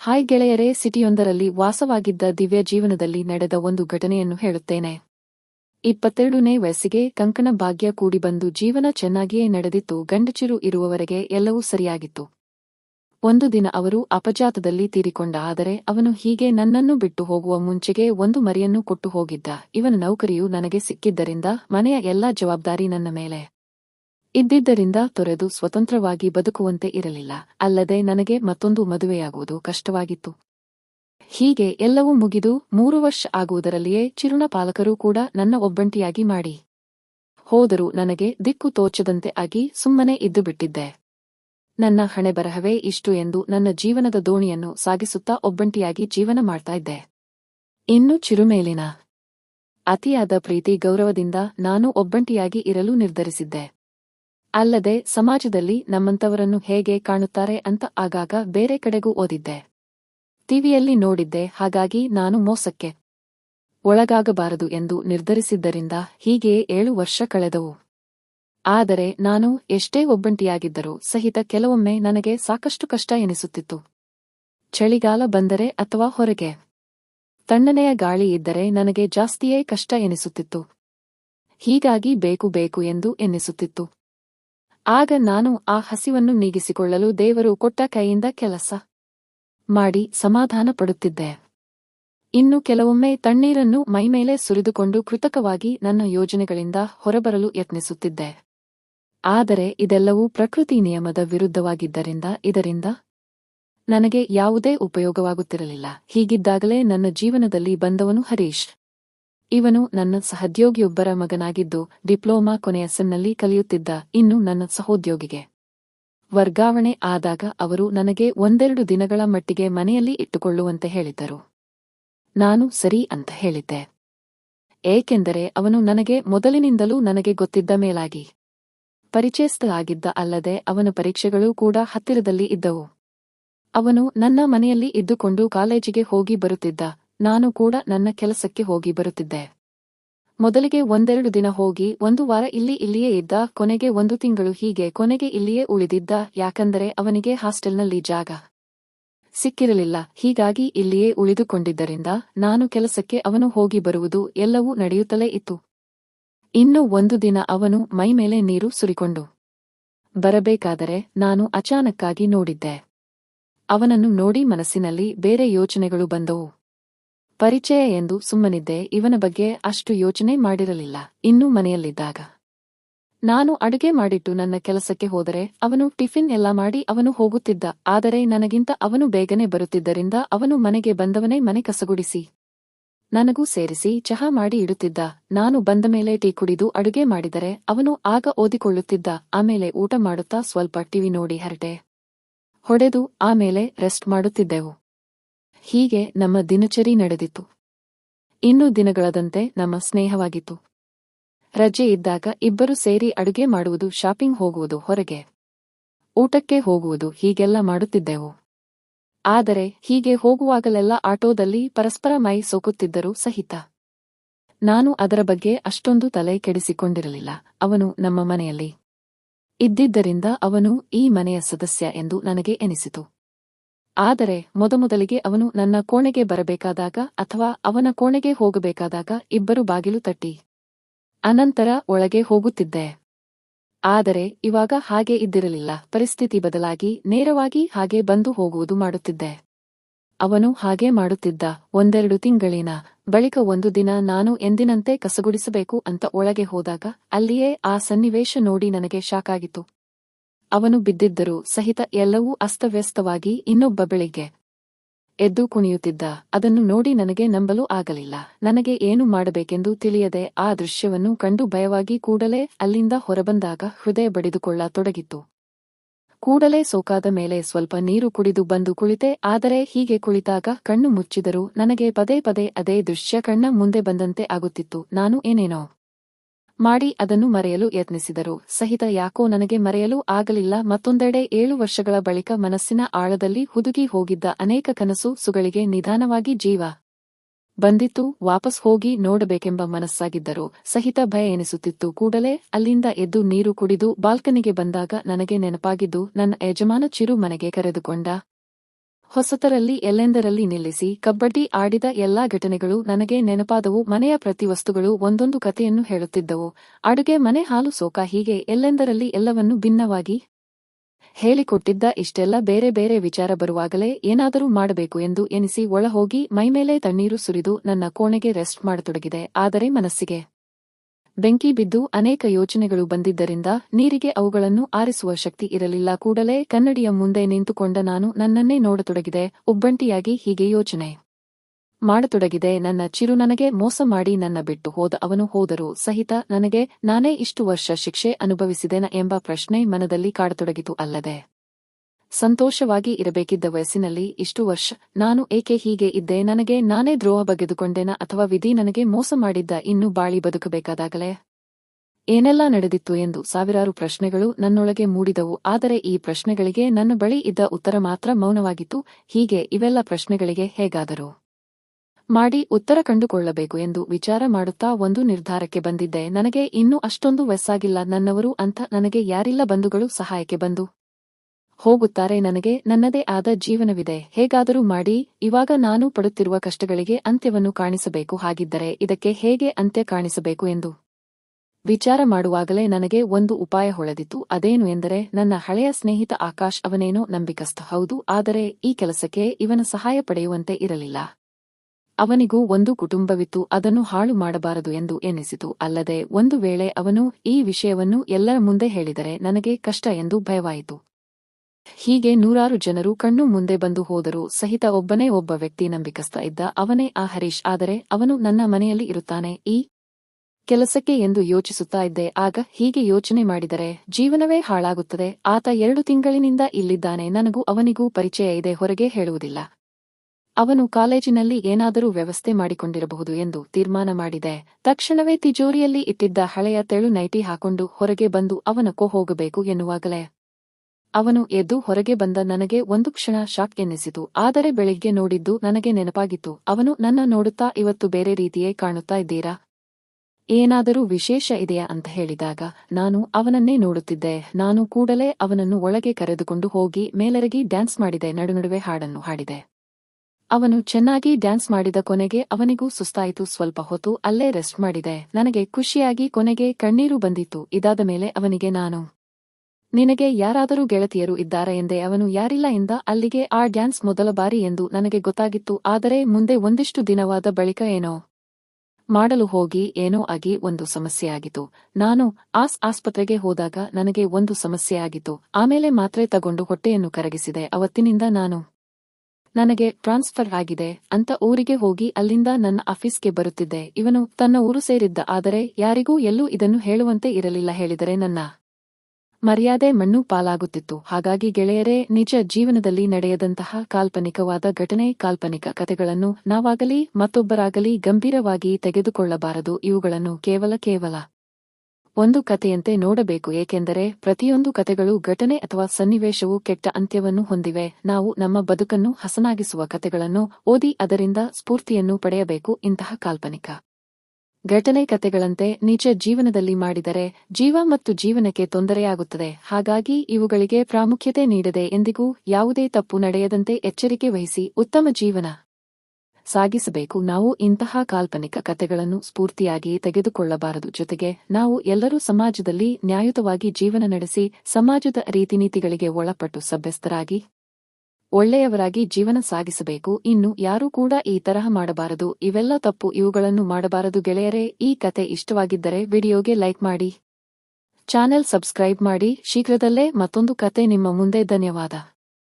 Hi ಗೆಳೆಯರೇ, ಸಿಟಿಯೊಂದರಲ್ಲಿ ವಾಸವಾಗಿದ್ದ ದಿವ್ಯ ಜೀವನದಲ್ಲಿ ನಡೆದ ಒಂದು ಘಟನೆಯನ್ನು ಹೇಳುತ್ತೇನೆ. ಇಪ್ಪತ್ತೆರಡನೇ ವಯಸ್ಸಿಗೆ ಕಂಕಣ ಭಾಗ್ಯ ಕೂಡಿಬಂದು ಜೀವನ ಚೆನ್ನಾಗಿಯೇ ನಡೆದಿತ್ತು, ಗಂಡಚಿರು ಇರುವವರೆಗೆ ಎಲ್ಲವೂ ಸರಿಯಾಗಿತ್ತು. ಒಂದು ದಿನ ಅವರು ಅಪಜಾತದಲ್ಲಿ ತೀರಿಕೊಂಡ, ಆದರೆ ಅವನು ಹೀಗೆ ನನ್ನನ್ನು ಬಿಟ್ಟು ಹೋಗುವ ಮುಂಚೆಗೆ ಒಂದು ಮರಿಯನ್ನು ಕೊಟ್ಟು ಹೋಗಿದ್ದ. ಇವನ ನೌಕರಿಯು ನನಗೆ ಸಿಕ್ಕಿದ್ದರಿಂದ ಮನೆಯ ಎಲ್ಲಾ ಜವಾಬ್ದಾರಿ ನನ್ನ ಮೇಲೆ. ಇದ್ದಿದ್ದರಿಂದ ತೊರೆದು ಸ್ವತಂತ್ರವಾಗಿ ಬದುಕುವಂತೆ ಇರಲಿಲ್ಲ. ಅಲ್ಲದೆ ನನಗೆ ಮತ್ತೊಂದು ಮದುವೆಯಾಗುವುದು ಕಷ್ಟವಾಗಿತ್ತು. ಹೀಗೆ ಎಲ್ಲವೂ ಮುಗಿದು ಮೂರು ವರ್ಷ ಆಗುವುದರಲ್ಲಿಯೇ ಚಿರುಣ ಪಾಲಕರೂ ಕೂಡ ನನ್ನ ಒಬ್ಬಂಟಿಯಾಗಿ ಮಾಡಿ. ಹೋದರೂ ನನಗೆ ದಿಕ್ಕು ತೋಚದಂತೆ ಆಗಿ ಸುಮ್ಮನೆ ಇದ್ದು ಬಿಟ್ಟಿದ್ದೆ. ನನ್ನ ಹಣೆಬರಹವೇ ಇಷ್ಟು ಎಂದು ನನ್ನ ಜೀವನದ ದೋಣಿಯನ್ನು ಸಾಗಿಸುತ್ತಾ ಒಬ್ಬಂಟಿಯಾಗಿ ಜೀವನ ಮಾಡ್ತಾ ಇದ್ದೆ. ಇನ್ನು ಚಿರುಮೇಲಿನ ಅತಿಯಾದ ಪ್ರೀತಿ ಗೌರವದಿಂದ ನಾನು ಒಬ್ಬಂಟಿಯಾಗಿ ಇರಲು ನಿರ್ಧರಿಸಿದ್ದೆ. ಅಲ್ಲದೆ ಸಮಾಜದಲ್ಲಿ ನಮ್ಮಂತವರನ್ನು ಹೇಗೆ ಕಾಣುತ್ತಾರೆ ಅಂತ ಆಗಾಗ ಬೇರೆ ಕಡೆಗೂ ಓದಿದ್ದೆ. ಟಿವಿಯಲ್ಲಿ ನೋಡಿದ್ದೆ, ಹಾಗಾಗಿ ನಾನು ಮೋಸಕ್ಕೆ ಒಳಗಾಗಬಾರದು ಎಂದು ನಿರ್ಧರಿಸಿದ್ದರಿಂದ ಹೀಗೆಯೇ ಏಳು ವರ್ಷ ಕಳೆದವು. ಆದರೆ ನಾನು ಎಷ್ಟೇ ಒಬ್ಬಂಟಿಯಾಗಿದ್ದರೂ ಸಹಿತ ಕೆಲವೊಮ್ಮೆ ನನಗೆ ಸಾಕಷ್ಟು ಕಷ್ಟ ಎನಿಸುತ್ತಿತ್ತು. ಚಳಿಗಾಲ ಬಂದರೆ ಅಥವಾ ಹೊರಗೆ ತಣ್ಣನೆಯ ಗಾಳಿ ಇದ್ದರೆ ನನಗೆ ಜಾಸ್ತಿಯೇ ಕಷ್ಟ ಎನಿಸುತ್ತಿತ್ತು. ಹೀಗಾಗಿ ಬೇಕು ಬೇಕು ಎಂದು ಎನ್ನಿಸುತ್ತಿತ್ತು. ಆಗ ನಾನು ಆ ಹಸಿವನ್ನು ನೀಗಿಸಿಕೊಳ್ಳಲು ದೇವರು ಕೊಟ್ಟ ಕೈಯಿಂದ ಕೆಲಸ ಮಾಡಿ ಸಮಾಧಾನ ಪಡುತ್ತಿದ್ದೆ. ಇನ್ನು ಕೆಲವೊಮ್ಮೆ ತಣ್ಣೀರನ್ನು ಮೈಮೇಲೆ ಸುರಿದುಕೊಂಡು ಕೃತಕವಾಗಿ ನನ್ನ ಯೋಜನೆಗಳಿಂದ ಹೊರಬರಲು ಯತ್ನಿಸುತ್ತಿದ್ದೆ. ಆದರೆ ಇದೆಲ್ಲವೂ ಪ್ರಕೃತಿ ನಿಯಮದ ವಿರುದ್ಧವಾಗಿದ್ದರಿಂದ ಇದರಿಂದ ನನಗೆ ಯಾವುದೇ ಉಪಯೋಗವಾಗುತ್ತಿರಲಿಲ್ಲ. ಹೀಗಿದ್ದಾಗಲೇ ನನ್ನ ಜೀವನದಲ್ಲಿ ಬಂದವನು ಹರೀಶ್. ಇವನು ನನ್ನ ಸಹದ್ಯೋಗಿಯೊಬ್ಬರ ಮಗನಾಗಿದ್ದು ಡಿಪ್ಲೊಮಾ ಕೊನೆಯ ಸೆಮ್ನಲ್ಲಿ ಕಲಿಯುತ್ತಿದ್ದ ಇನ್ನು ನನ್ನ ಸಹೋದ್ಯೋಗಿಗೆ. ವರ್ಗಾವಣೆ ಆದಾಗ ಅವರು ನನಗೆ ಒಂದೆರಡು ದಿನಗಳ ಮಟ್ಟಿಗೆ ಮನೆಯಲ್ಲಿ ಇಟ್ಟುಕೊಳ್ಳುವಂತೆ ಹೇಳಿದ್ದರು ನಾನು ಸರಿ ಅಂತ ಹೇಳಿದ್ದೆ. ಏಕೆಂದರೆ ಅವನು ನನಗೆ ಮೊದಲಿನಿಂದಲೂ ನನಗೆ ಗೊತ್ತಿದ್ದ ಮೇಲಾಗಿ. ಪರಿಚಯಸ್ಥರಾಗಿದ್ದ ಅಲ್ಲದೆ ಅವನ ಪರೀಕ್ಷೆಗಳೂ ಕೂಡ ಹತ್ತಿರದಲ್ಲಿ ಇದ್ದವು. ಅವನು ನನ್ನ ಮನೆಯಲ್ಲಿ ಇದ್ದುಕೊಂಡು ಕಾಲೇಜಿಗೆ ಹೋಗಿ ಬರುತ್ತಿದ್ದ ನಾನು ಕೂಡ ನನ್ನ ಕೆಲಸಕ್ಕೆ ಹೋಗಿ ಬರುತ್ತಿದ್ದೆ. ಮೊದಲಿಗೆ ಒಂದೆರಡು ದಿನ ಹೋಗಿ, ಒಂದು ವಾರ ಇಲ್ಲಿ ಇಲ್ಲಿಯೇ ಇದ್ದ, ಕೊನೆಗೆ ಒಂದು ತಿಂಗಳು ಹೀಗೆ ಕೊನೆಗೆ ಇಲ್ಲಿಯೇ ಉಳಿದಿದ್ದ, ಯಾಕಂದರೆ ಅವನಿಗೆ ಹಾಸ್ಟೆಲ್ನಲ್ಲಿ ಜಾಗ ಸಿಕ್ಕಿರಲಿಲ್ಲ. ಹೀಗಾಗಿ ಇಲ್ಲಿಯೇ ಉಳಿದುಕೊಂಡಿದ್ದರಿಂದ ನಾನು ಕೆಲಸಕ್ಕೆ ಅವನು ಹೋಗಿ ಬರುವುದು ಎಲ್ಲವೂ ನಡೆಯುತ್ತಲೇ ಇತ್ತು. ಇನ್ನು ಒಂದು ದಿನ ಅವನು ಮೈಮೇಲೆ ನೀರು ಸುರಿಕೊಂಡು ಬರಬೇಕಾದರೆ ನಾನು ಅಚಾನಕ್ಕಾಗಿ ನೋಡಿದ್ದೆ. ಅವನನ್ನು ನೋಡಿ ಮನಸ್ಸಿನಲ್ಲಿ ಬೇರೆ ಯೋಚನೆಗಳು ಬಂದವು. ಪರಿಚಯ ಎಂದು ಸುಮ್ಮನಿದ್ದೆ, ಇವನ ಬಗ್ಗೆ ಅಷ್ಟು ಯೋಚನೆ ಮಾಡಿರಲಿಲ್ಲ. ಇನ್ನೂ ಮನೆಯಲ್ಲಿದ್ದಾಗ ನಾನು ಅಡುಗೆ ಮಾಡಿಟ್ಟು ನನ್ನ ಕೆಲಸಕ್ಕೆ ಹೋದರೆ ಅವನು ಟಿಫಿನ್ ಎಲ್ಲ ಮಾಡಿ ಅವನು ಹೋಗುತ್ತಿದ್ದ. ಆದರೆ ನನಗಿಂತ ಅವನು ಬೇಗನೆ ಬರುತ್ತಿದ್ದರಿಂದ ಅವನು ಮನೆಗೆ ಬಂದವನೇ ಮನೆ ಕಸಗುಡಿಸಿ, ನನಗೂ ಸೇರಿಸಿ ಚಹಾ ಮಾಡಿ ಇಡುತ್ತಿದ್ದ. ನಾನು ಬಂದ ಮೇಲೆ ಟೀ ಕುಡಿದು ಅಡುಗೆ ಮಾಡಿದರೆ ಅವನು ಆಗ ಓದಿಕೊಳ್ಳುತ್ತಿದ್ದ. ಆಮೇಲೆ ಊಟ ಮಾಡುತ್ತಾ ಸ್ವಲ್ಪ ಟಿವಿ ನೋಡಿ ಹರಟೆ ಹೊಡೆದು ಆಮೇಲೆ ರೆಸ್ಟ್ ಮಾಡುತ್ತಿದ್ದೆವು. ಹೀಗೆ ನಮ್ಮ ದಿನಚರಿ ನಡೆದಿತ್ತು ಇನ್ನು ದಿನಗಳದಂತೆ ನಮ್ಮ ಸ್ನೇಹವಾಗಿತ್ತು. ರಜೆ ಇದ್ದಾಗ ಇಬ್ಬರು ಸೇರಿ ಅಡುಗೆ ಮಾಡುವುದು, ಶಾಪಿಂಗ್ ಹೋಗುವುದು ಹೊರಗೆ. ಊಟಕ್ಕೆ ಹೋಗುವುದು ಹೀಗೆಲ್ಲ ಮಾಡುತ್ತಿದ್ದೆವು. ಆದರೆ ಹೀಗೆ ಹೋಗುವಾಗಲೆಲ್ಲ ಆಟೋದಲ್ಲಿ ಪರಸ್ಪರ ಮೈ ಸೋಕುತ್ತಿದ್ದರೂ ಸಹಿತ. ನಾನು ಅದರ ಬಗ್ಗೆ ಅಷ್ಟೊಂದು ತಲೆ ಕೆಡಿಸಿಕೊಂಡಿರಲಿಲ್ಲ. ಅವನು ನಮ್ಮ ಮನೆಯಲ್ಲಿ ಇದ್ದಿದ್ದರಿಂದ ಅವನು ಈ ಮನೆಯ ಸದಸ್ಯ ಎಂದು ನನಗೆ ಎನಿಸಿತು. ಆದರೆ ಮೊದಮೊದಲಿಗೆ ಅವನು ನನ್ನ ಕೋಣೆಗೆ ಬರಬೇಕಾದಾಗ ಅಥವಾ ಅವನ ಕೋಣೆಗೆ ಹೋಗಬೇಕಾದಾಗ ಇಬ್ಬರು ಬಾಗಿಲು ತಟ್ಟಿ. ಅನಂತರ ಒಳಗೆ ಹೋಗುತ್ತಿದ್ದೆ. ಆದರೆ ಇವಾಗ ಹಾಗೆ ಇದ್ದಿರಲಿಲ್ಲ. ಪರಿಸ್ಥಿತಿ ಬದಲಾಗಿ ನೇರವಾಗಿ ಹಾಗೆ ಬಂದು ಹೋಗುವುದು ಮಾಡುತ್ತಿದ್ದೆ. ಅವನು ಹಾಗೆ ಮಾಡುತ್ತಿದ್ದ. ಒಂದೆರಡು ತಿಂಗಳಿನ? ಬಳಿಕ ಒಂದು ದಿನ ನಾನು ಎಂದಿನಂತೆ ಕಸಗುಡಿಸಬೇಕು ಅಂತ ಒಳಗೆ ಹೋದಾಗ ಅಲ್ಲಿಯೇ ಆ ಸನ್ನಿವೇಶ ನೋಡಿ ನನಗೆ ಶಾಕಾಗಿತ್ತು. ಅವನು ಬಿದ್ದಿದ್ದರೂ ಸಹಿತ ಎಲ್ಲವೂ ಅಸ್ತವ್ಯಸ್ತವಾಗಿ ಇನ್ನೊಬ್ಬ ಬೆಳಿಗ್ಗೆ ಎದ್ದು ಕುಣಿಯುತ್ತಿದ್ದ. ಅದನ್ನು ನೋಡಿ ನನಗೆ ನಂಬಲು ಆಗಲಿಲ್ಲ. ನನಗೆ ಏನು ಮಾಡಬೇಕೆಂದು ತಿಳಿಯದೆ ಆ ದೃಶ್ಯವನ್ನು ಕಂಡು ಭಯವಾಗಿ ಕೂಡಲೇ ಅಲ್ಲಿಂದ ಹೊರಬಂದಾಗ ಹೃದಯ ಬಡಿದುಕೊಳ್ಳ ತೊಡಗಿತ್ತು. ಕೂಡಲೇ ಸೋಕಾದ ಮೇಲೆ ಸ್ವಲ್ಪ ನೀರು ಕುಡಿದು ಬಂದು ಕುಳಿತೆ. ಆದರೆ ಹೀಗೆ ಕುಳಿತಾಗ ಕಣ್ಣು ಮುಚ್ಚಿದರೂ ನನಗೆ ಪದೇ ಪದೇ ಅದೇ ದೃಶ್ಯ ಕಣ್ಣ ಮುಂದೆ ಬಂದಂತೆ ಆಗುತ್ತಿತ್ತು. ನಾನು ಏನೇನೋ ಮಾಡಿ ಅದನ್ನು ಮರೆಯಲು ಯತ್ನಿಸಿದರು. ಸಹಿತ ಯಾಕೋ ನನಗೆ ಮರೆಯಲು ಆಗಲಿಲ್ಲ. ಮತ್ತೊಂದೆಡೆ ಏಳು ವರ್ಷಗಳ ಬಳಿಕ ಮನಸ್ಸಿನ ಆಳದಲ್ಲಿ ಹುದುಗಿ ಹೋಗಿದ್ದ ಅನೇಕ ಕನಸು ಸುಗಳಿಗೆ ನಿಧಾನವಾಗಿ ಜೀವ ಬಂದಿತ್ತು. ವಾಪಸ್ ಹೋಗಿ ನೋಡಬೇಕೆಂಬ ಮನಸ್ಸಾಗಿದ್ದರು. ಸಹಿತ ಭಯ ಎನಿಸುತ್ತಿತ್ತು. ಕೂಡಲೇ ಅಲ್ಲಿಂದ ಎದ್ದು ನೀರು ಕುಡಿದು ಬಾಲ್ಕನಿಗೆ ಬಂದಾಗ ನನಗೆ ನೆನಪಾಗಿದ್ದು, ನನ್ನ ಯಜಮಾನ ಚಿರು ಮನೆಗೆ ಕರೆದುಕೊಂಡ ಹೊಸತರಲ್ಲಿ ಎಲ್ಲೆಂದರಲ್ಲಿ ನಿಲ್ಲಿಸಿ, ಕಬ್ಬಡ್ಡಿ ಆಡಿದ ಎಲ್ಲಾ ಘಟನೆಗಳು ನನಗೆ ನೆನಪಾದವು, ಮನೆಯ ಪ್ರತಿ ವಸ್ತುಗಳು ಒಂದೊಂದು ಕಥೆಯನ್ನು ಹೇಳುತ್ತಿದ್ದವು. ಅಡುಗೆ ಮನೆ ಹಾಲು ಸೋಕ ಹೀಗೆ ಎಲ್ಲೆಂದರಲ್ಲಿ ಎಲ್ಲವನ್ನೂ ಭಿನ್ನವಾಗಿ ಹೇಳಿಕೊಟ್ಟಿದ್ದ ಇಷ್ಟೆಲ್ಲ ಬೇರೆ ಬೇರೆ ವಿಚಾರ ಬರುವಾಗಲೇ ಏನಾದರೂ ಮಾಡಬೇಕು ಎಂದು ಎನಿಸಿ ಒಳಹೋಗಿ ಮೈಮೇಲೆ ತಣ್ಣೀರು ಸುರಿದು ನನ್ನ ಕೋಣೆಗೆ ರೆಸ್ಟ್ ಮಾಡತೊಡಗಿದೆ, ಆದರೆ ಮನಸ್ಸಿಗೆ ಬೆಂಕಿ ಬಿದ್ದು ಅನೇಕ ಯೋಚನೆಗಳು ಬಂದಿದ್ದರಿಂದ ನೀರಿಗೆ ಅವುಗಳನ್ನು ಆರಿಸುವ ಶಕ್ತಿ ಇರಲಿಲ್ಲ. ಕೂಡಲೇ ಕನ್ನಡಿಯ ಮುಂದೆ ನಿಂತುಕೊಂಡ ನಾನು ನನ್ನನ್ನೇ ನೋಡತೊಡಗಿದೆ. ಒಬ್ಬಂಟಿಯಾಗಿ ಹೀಗೆ ಯೋಚನೆ ಮಾಡತೊಡಗಿದೆ. ನನ್ನ ಚಿರು ನನಗೆ ಮೋಸ ಮಾಡಿ ನನ್ನ ಬಿಟ್ಟು ಹೋದ ಅವನು ಹೋದರೂ ಸಹಿತ ನನಗೆ ನಾನೇ ಇಷ್ಟು ವರ್ಷ ಶಿಕ್ಷೆ ಅನುಭವಿಸಿದೆನ ಎಂಬ ಪ್ರಶ್ನೆ ಮನದಲ್ಲಿ ಕಾಡತೊಡಗಿತು ಅಲ್ಲದೆ ಸಂತೋಷವಾಗಿ ಇರಬೇಕಿದ್ದ ವಯಸ್ಸಿನಲ್ಲಿ ಇಷ್ಟು ವರ್ಷ ನಾನು ಏಕೆ ಹೀಗೆ ಇದ್ದೆ? ನನಗೆ ನಾನೇ ದ್ರೋಹ ಬಗೆದುಕೊಂಡೆನ ಅಥವಾ ವಿಧಿ ನನಗೆ ಮೋಸ ಮಾಡಿದ್ದ? ಇನ್ನೂ ಬಾಳಿ ಬದುಕಬೇಕಾದಾಗಲೇ? ಏನೆಲ್ಲ ನಡೆದಿತ್ತು ಎಂದು ಸಾವಿರಾರು ಪ್ರಶ್ನೆಗಳು ನನ್ನೊಳಗೆ ಮೂಡಿದವು. ಆದರೆ ಈ ಪ್ರಶ್ನೆಗಳಿಗೆ ನನ್ನ ಬಳಿ ಇದ್ದ ಉತ್ತರ ಮಾತ್ರ ಮೌನವಾಗಿತ್ತು. ಹೀಗೆ ಇವೆಲ್ಲ ಪ್ರಶ್ನೆಗಳಿಗೆ ಹೇಗಾದರೂ? ಮಾಡಿ ಉತ್ತರ ಕಂಡುಕೊಳ್ಳಬೇಕು ಎಂದು ವಿಚಾರ ಮಾಡುತ್ತಾ ಒಂದು ನಿರ್ಧಾರಕ್ಕೆ ಬಂದಿದ್ದೆ. ನನಗೆ ಇನ್ನೂ ಅಷ್ಟೊಂದು ವಯಸ್ಸಾಗಿಲ್ಲ. ನನ್ನವರು ಅಂತ ನನಗೆ ಯಾರಿಲ್ಲ. ಬಂಧುಗಳು ಸಹಾಯಕ್ಕೆ ಬಂದು ಹೋಗುತ್ತಾರೆ ನನಗೆ ನನ್ನದೇ ಆದ ಜೀವನವಿದೆ. ಹೇಗಾದರೂ ಮಾಡಿ, ಇವಾಗ ನಾನು ಪಡುತ್ತಿರುವ ಕಷ್ಟಗಳಿಗೆ ಅಂತ್ಯವನ್ನು ಕಾಣಿಸಬೇಕು. ಹಾಗಿದ್ದರೆ ಇದಕ್ಕೆ ಹೇಗೆ ಅಂತ್ಯ ಕಾಣಿಸಬೇಕು ಎಂದು? ವಿಚಾರ ಮಾಡುವಾಗಲೇ ನನಗೆ ಒಂದು ಉಪಾಯ ಹೊಳೆದಿತ್ತು. ಅದೇನು ಎಂದರೆ, ನನ್ನ ಹಳೆಯ ಸ್ನೇಹಿತ ಆಕಾಶ್ ಅವನೇನೋ ನಂಬಿಕಸ್ಥ ಹೌದು, ಆದರೆ ಈ ಕೆಲಸಕ್ಕೆ ಇವನ ಸಹಾಯ ಪಡೆಯುವಂತೆ ಇರಲಿಲ್ಲ. ಅವನಿಗೂ ಒಂದು ಕುಟುಂಬವಿತ್ತು. ಅದನ್ನು ಹಾಳು ಮಾಡಬಾರದು ಎಂದು ಎನಿಸಿತು ಅಲ್ಲದೆ, ಒಂದು ವೇಳೆ ಅವನು ಈ ವಿಷಯವನ್ನು ಎಲ್ಲರ ಮುಂದೆ ಹೇಳಿದರೆ ನನಗೆ ಕಷ್ಟ ಎಂದು ಭಯವಾಯಿತು. ಹೀಗೆ ನೂರಾರು ಜನರು ಕಣ್ಣು ಮುಂದೆ ಬಂದು ಹೋದರೂ ಸಹಿತ ಒಬ್ಬನೇ ಒಬ್ಬ ವ್ಯಕ್ತಿ ನಂಬಿಕಸ್ತ ಇದ್ದ ಅವನೇ ಆ ಹರೀಶ್. ಆದರೆ ಅವನು ನನ್ನ ಮನೆಯಲ್ಲಿ ಇರುತ್ತಾನೆ. ಈ ಕೆಲಸಕ್ಕೆ ಎಂದು ಯೋಚಿಸುತ್ತಾ ಇದ್ದೆ. ಆಗ ಹೀಗೆ ಯೋಚನೆ ಮಾಡಿದರೆ ಜೀವನವೇ ಹಾಳಾಗುತ್ತದೆ. ಆತ ಎರಡು ತಿಂಗಳಿನಿಂದ ಇಲ್ಲಿದ್ದಾನೆ. ನನಗೂ ಅವನಿಗೂ ಪರಿಚಯ ಇದೆ. ಹೊರಗೆ ಹೇಳುವುದಿಲ್ಲ. ಅವನು ಕಾಲೇಜಿನಲ್ಲಿ ಏನಾದರೂ ವ್ಯವಸ್ಥೆ ಮಾಡಿಕೊಂಡಿರಬಹುದು ಎಂದು ತೀರ್ಮಾನ ಮಾಡಿದೆ. ತಕ್ಷಣವೇ ತಿಜೋರಿಯಲ್ಲಿ ಇಟ್ಟಿದ್ದ ಹಳೆಯ ತೆಳು ನೈಟಿ ಹಾಕೊಂಡು ಹೊರಗೆ ಬಂದು ಅವನಕ್ಕೋ ಹೋಗಬೇಕು ಎನ್ನುವಾಗಲೇ ಅವನು ಎದ್ದು ಹೊರಗೆ ಬಂದ ನನಗೆ ಒಂದು ಕ್ಷಣ ಶಾಕ್ ಎನ್ನಿಸಿತು, ಆದರೆ ಬೆಳಿಗ್ಗೆ ನೋಡಿದ್ದು ನನಗೆ ನೆನಪಾಗಿತ್ತು. ಅವನು ನನ್ನ ನೋಡುತ್ತಾ ಇವತ್ತು ಬೇರೆ ರೀತಿಯೇ ಕಾಣುತ್ತಾ ಇದ್ದೀರಾ? ಏನಾದರೂ ವಿಶೇಷ ಇದೆಯಾ ಅಂತ ಹೇಳಿದಾಗ, ನಾನು ಅವನನ್ನೇ ನೋಡುತ್ತಿದ್ದೆ. ನಾನು ಕೂಡಲೇ ಅವನನ್ನು ಒಳಗೆ ಕರೆದುಕೊಂಡು ಹೋಗಿ ಮೇಲರಗಿ ಡ್ಯಾನ್ಸ್ ಮಾಡಿದೆ, ನಡುನಡುವೆ ಹಾಡನ್ನು ಹಾಡಿದೆ. ಅವನು ಚೆನ್ನಾಗಿ ಡ್ಯಾನ್ಸ್ ಮಾಡಿದ ಕೊನೆಗೆ ಅವನಿಗೂ ಸುಸ್ತಾಯಿತು. ಸ್ವಲ್ಪ ಹೊತ್ತು ಅಲ್ಲೇ ರೆಸ್ಟ್ ಮಾಡಿದೆ. ನನಗೆ ಖುಷಿಯಾಗಿ ಕೊನೆಗೆ ಕಣ್ಣೀರು ಬಂದಿತ್ತು. ಇದಾದ ಮೇಲೆ ಅವನಿಗೆ, ನಾನು ನಿನಗೆ ಯಾರಾದರೂ ಗೆಳತಿಯರು ಇದ್ದಾರೆ ಎಂದೇ ಅವನು ಯಾರಿಲ್ಲ ಎಂದ ಅಲ್ಲಿಗೆ ಆ ಡ್ಯಾನ್ಸ್ ಮೊದಲ ಬಾರಿ ಎಂದು ನನಗೆ ಗೊತ್ತಾಗಿತ್ತು, ಆದರೆ ಮುಂದೆ ಒಂದಿಷ್ಟು ದಿನವಾದ ಬಳಿಕ ಏನೋ ಮಾಡಲು ಹೋಗಿ, ಏನೋ ಆಗಿ ಒಂದು ಸಮಸ್ಯೆಯಾಗಿತ್ತು ನಾನು ಆಸ್ ಆಸ್ಪತ್ರೆಗೆ ಹೋದಾಗ ನನಗೆ ಒಂದು ಸಮಸ್ಯೆಯಾಗಿತ್ತು ಆಮೇಲೆ ಮಾತ್ರೆ ತಗೊಂಡು ಹೊಟ್ಟೆಯನ್ನು ಕರಗಿಸಿದೆ. ಅವತ್ತಿನಿಂದ ನಾನು ನನಗೆ ಟ್ರಾನ್ಸ್ಫರ್ ಆಗಿದೆ ಅಂತ ಊರಿಗೆ ಹೋಗಿ ಅಲ್ಲಿಂದ ನನ್ನ ಆಫೀಸ್ಗೆ ಬರುತ್ತಿದ್ದೆ. ಇವನು ತನ್ನ ಊರು ಸೇರಿದ್ದ, ಆದರೆ ಯಾರಿಗೂ ಎಲ್ಲೂ ಇದನ್ನು ಹೇಳುವಂತೆ ಇರಲಿಲ್ಲ, ಹೇಳಿದರೆ ನನ್ನ ಮರ್ಯಾದೆ ಮಣ್ಣು ಪಾಲಾಗುತ್ತಿತ್ತು. ಹಾಗಾಗಿ ಗೆಳೆಯರೇ, ನಿಜ ಜೀವನದಲ್ಲಿ ನಡೆಯದಂತಹ ಕಾಲ್ಪನಿಕವಾದ ಘಟನೆ, ಕಾಲ್ಪನಿಕ ಕಥೆಗಳನ್ನು ನಾವಾಗಲಿ ಮತ್ತೊಬ್ಬರಾಗಲಿ ಗಂಭೀರವಾಗಿ ತೆಗೆದುಕೊಳ್ಳಬಾರದು. ಇವುಗಳನ್ನು ಕೇವಲ ಕೇವಲ ಒಂದು ಕಥೆಯಂತೆ ನೋಡಬೇಕು. ಏಕೆಂದರೆ ಪ್ರತಿಯೊಂದು ಕಥೆಗಳು ಘಟನೆ ಅಥವಾ ಸನ್ನಿವೇಶವು ಕೆಟ್ಟ ಅಂತ್ಯವನ್ನು ಹೊಂದಿವೆ. ನಾವು ನಮ್ಮ ಬದುಕನ್ನು ಹಸನಾಗಿಸುವ ಕಥೆಗಳನ್ನು ಓದಿ ಅದರಿಂದ ಸ್ಫೂರ್ತಿಯನ್ನು ಪಡೆಯಬೇಕು. ಇಂತಹ ಕಾಲ್ಪನಿಕ ಘಟನೆ ಕಥೆಗಳಂತೆ ನಿಜ ಜೀವನದಲ್ಲಿ ಮಾಡಿದರೆ ಜೀವ ಮತ್ತು ಜೀವನಕ್ಕೆ ತೊಂದರೆಯಾಗುತ್ತದೆ. ಹಾಗಾಗಿ ಇವುಗಳಿಗೆ ಪ್ರಾಮುಖ್ಯತೆ ನೀಡದೆ ಎಂದಿಗೂ ಯಾವುದೇ ತಪ್ಪು ನಡೆಯದಂತೆ ಎಚ್ಚರಿಕೆ ವಹಿಸಿ ಉತ್ತಮ ಜೀವನ ಸಾಗಿಸಬೇಕು. ನಾವು ಇಂತಹ ಕಾಲ್ಪನಿಕ ಕಥೆಗಳನ್ನು ಸ್ಫೂರ್ತಿಯಾಗಿ ತೆಗೆದುಕೊಳ್ಳಬಾರದು. ಜೊತೆಗೆ ನಾವು ಎಲ್ಲರೂ ಸಮಾಜದಲ್ಲಿ ನ್ಯಾಯುತವಾಗಿ ಜೀವನ ನಡೆಸಿ ಸಮಾಜದ ರೀತಿನೀತಿಗಳಿಗೆ ಒಳಪಟ್ಟು ಸಭ್ಯಸ್ಥರಾಗಿ ಒಳ್ಳೆಯವರಾಗಿ ಜೀವನ ಸಾಗಿಸಬೇಕು. ಇನ್ನು ಯಾರೂ ಕೂಡ ಈ ತರಹ ಮಾಡಬಾರದು. ಇವೆಲ್ಲ ತಪ್ಪು. ಇವುಗಳನ್ನು ಮಾಡಬಾರದು. ಗೆಳೆಯರೇ, ಈ ಕತೆ ಇಷ್ಟವಾಗಿದ್ದರೆ ವಿಡಿಯೋಗೆ ಲೈಕ್ ಮಾಡಿ. ಚಾನೆಲ್ ಸಬ್ಸ್ಕ್ರೈಬ್ ಮಾಡಿ. ಶೀಘ್ರದಲ್ಲೇ ಮತ್ತೊಂದು ಕತೆ ನಿಮ್ಮ ಮುಂದೆ. ಧನ್ಯವಾದ.